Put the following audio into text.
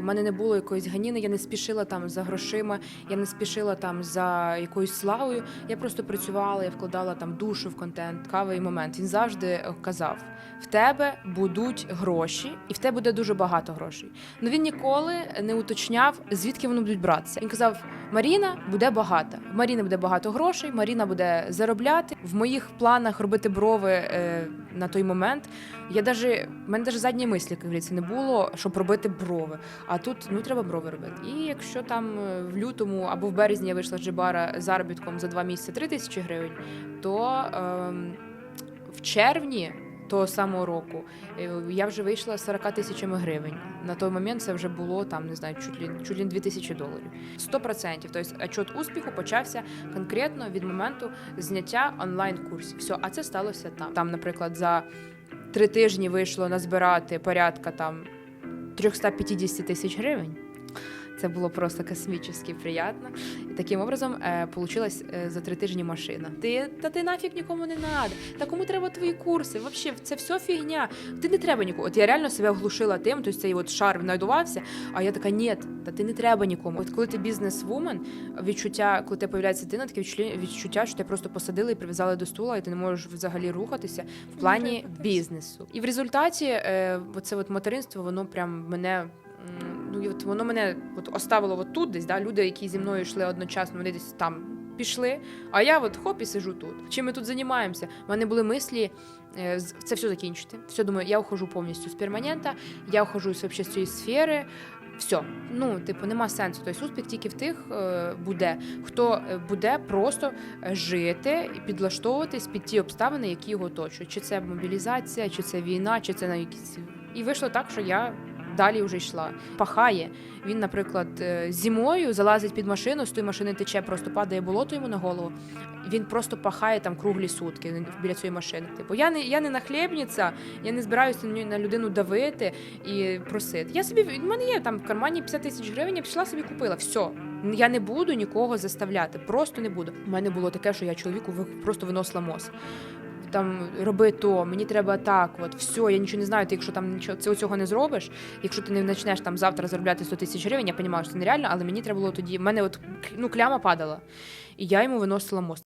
У мене не було якоїсь ганіни, я не спішила там за грошима, я не спішила там за якоюсь славою. Я просто працювала, я вкладала там душу в контент, кавий момент. Він завжди е, казав: в тебе будуть гроші, і в тебе буде дуже багато грошей. Ну він ніколи не уточняв, звідки вони будуть братися. Він казав: Маріна буде багата. В Маріни буде багато грошей, Маріна буде заробляти. В моїх планах робити брови е, на той момент. Я даже, в мене навіть задньої мислі, як говориться, не було, щоб робити брови. А тут ну треба брови робити. І якщо там е, в лютому або в березні я вийшла з Джибара заробітком за два місяці 3 тисячі гривень, то ем, в червні. Того самого року е, я вже вийшла з 40 тисячами гривень. На той момент це вже було там, не знаю, чуть ли чуть ли 2 тисячі доларів. 100%. Тобто отчет успіху почався конкретно від моменту зняття онлайн-курсів. Все, а це сталося там. Там, наприклад, за три тижні вийшло назбирати порядка там 350 тисяч гривень. Це було просто космічно приємно. І таким образом е, получилась е, за три тижні машина. Ти та ти нафіг нікому не надо. Та кому треба твої курси? Вообще, це все фігня. Ти не треба нікого. От я реально себе оглушила тим, тобто цей от шар надувався. А я така, ні, та ти не треба нікому. От коли ти бізнес-вумен, відчуття, коли тебе появляється дитина, таке відчуття- відчуття, що тебе просто посадили і прив'язали до стула, і ти не можеш взагалі рухатися в плані бізнесу. І в результаті, е, оце от материнство, воно прям мене. Ну, і от воно мене от оставило от тут десь, да, люди, які зі мною йшли одночасно, вони десь там пішли, а я от хоп і сижу тут. Чим ми тут займаємося? У мене були мислі е, це все закінчити. Все, думаю, я ухожу повністю з перманента, я ухожу з вообще з цієї сфери. Все, ну типу, нема сенсу. Тобто успіх тільки в тих е, буде, хто е, буде просто жити і підлаштовуватись під ті обставини, які його оточують. Чи це мобілізація, чи це війна, чи це на якісь. І вийшло так, що я далі вже йшла. Пахає. Він, наприклад, е, зимою залазить під машину, з тої машини тече, просто падає болото йому на голову. Він просто пахає там круглі сутки біля цієї машини. Типу, я не я не нахлєбниця, я не збираюся на людину давити і просити. Я собі в мене є там в кармані 50 тисяч гривень, я пішла собі купила. Все. Я не буду нікого заставляти, просто не буду. У мене було таке, що я чоловіку просто виносила мозг. Там роби то, мені треба так, от все, я нічого не знаю. Ти якщо там нічого цього, не зробиш, якщо ти не почнеш там завтра заробляти 100 тисяч гривень, я розумію, що це нереально, але мені треба було тоді. в мене от ну кляма падала, і я йому виносила мозг.